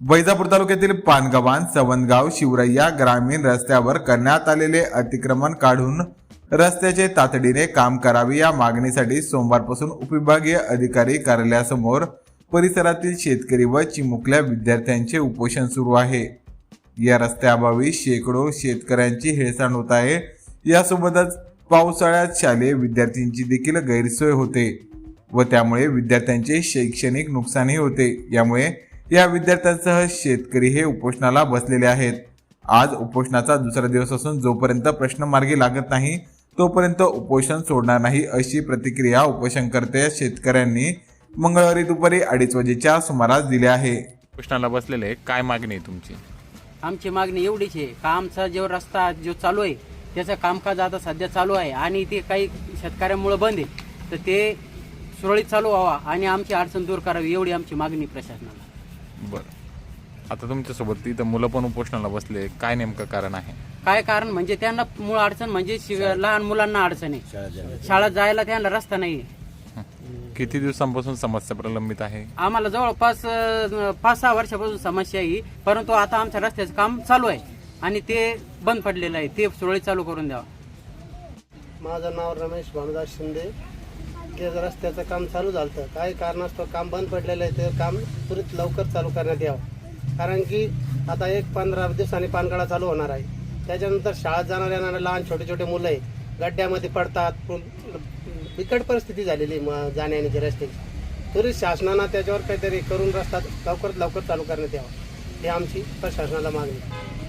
वैजापूर तालुक्यातील पानगव्हाण सवनगाव शिवरैया ग्रामीण रस्त्यावर करण्यात आलेले अतिक्रमण काढून रस्त्याचे तातडीने काम करावे या मागणीसाठी सोमवारपासून उपविभागीय अधिकारी कार्यालयासमोर परिसरातील शेतकरी व चिमुकल्या विद्यार्थ्यांचे उपोषण सुरू आहे. या रस्त्याअभावी शेकडो शेतकऱ्यांची हेळसांड होत आहे. यासोबतच पावसाळ्यात शालेय विद्यार्थ्यांची देखील गैरसोय होते व त्यामुळे विद्यार्थ्यांचे शैक्षणिक नुकसानही होते. यामुळे या विद्यार्थ्यांसह शेतकरी हे उपोषणाला बसलेले आहेत. आज उपोषणाचा दुसरा दिवस असून जोपर्यंत प्रश्न मार्गी लागत नाही तोपर्यंत उपोषण सोडणार नाही अशी प्रतिक्रिया उपोषणकर्ते शेतकऱ्यांनी मंगळवारी दुपारी अडीच वाजेच्या सुमारास दिली आहे. प्रश्नाला बसलेले आहे. काय मागणी आहे तुमची? आमची मागणी एवढीच आहे. का आमचा जो रस्ता जो चालू आहे त्याचं कामकाज आता सध्या चालू आहे आणि ते काही शेतकऱ्यांमुळे बंद आहे. तर ते सुरळीत चालू व्हावा आणि आमची अडचण दूर करावी एवढी आमची मागणी प्रशासनाला. बरं. आता तुमच्यासोबत तिथं मुलं पण उपोषणाला बसले. काय नेमकं कारण आहे? काय कारण? म्हणजे त्यांना मूळ अडचण म्हणजे शिव- लहान मुलांना अडचण आहे. शाळेत जायला त्यांना रस्ता नाही किती दिवसांपासून समस्या प्रलंबित आहे? आम्हाला जवळपास अं, पाच सहा वर्षापासून समस्या आहे. ही परंतु आता आमच्या रस्त्याचं काम चालू आहे. आणि ते बंद पडलेलं आहे. ते सुरळीत चालू करून द्यावा. माझं नाव रमेश भानुदास शिंदे. ते रस्त्याचं काम चालू झालं होतं. काही कारणास्तव काम बंद पडलेलं आहे ते काम त्वरित लवकर चालू करण्यात यावं. कारण की आता एक पंधरा दिवसांनी पानगळा चालू होणार आहे. त्याच्यानंतर शाळेत जाणाऱ्या लहान छोटे छोटे मुलं आहे गड्ड्यामध्ये पडतात बिकट परिस्थिती झालेली आहे म- जाण्या येण्याची रस्त्याची तरी शासनानं त्याच्यावर काहीतरी करून रस्ता लवकरात लवकर चालू करण्यात यावा ही आमची प्रशासनाला मागणी आहे.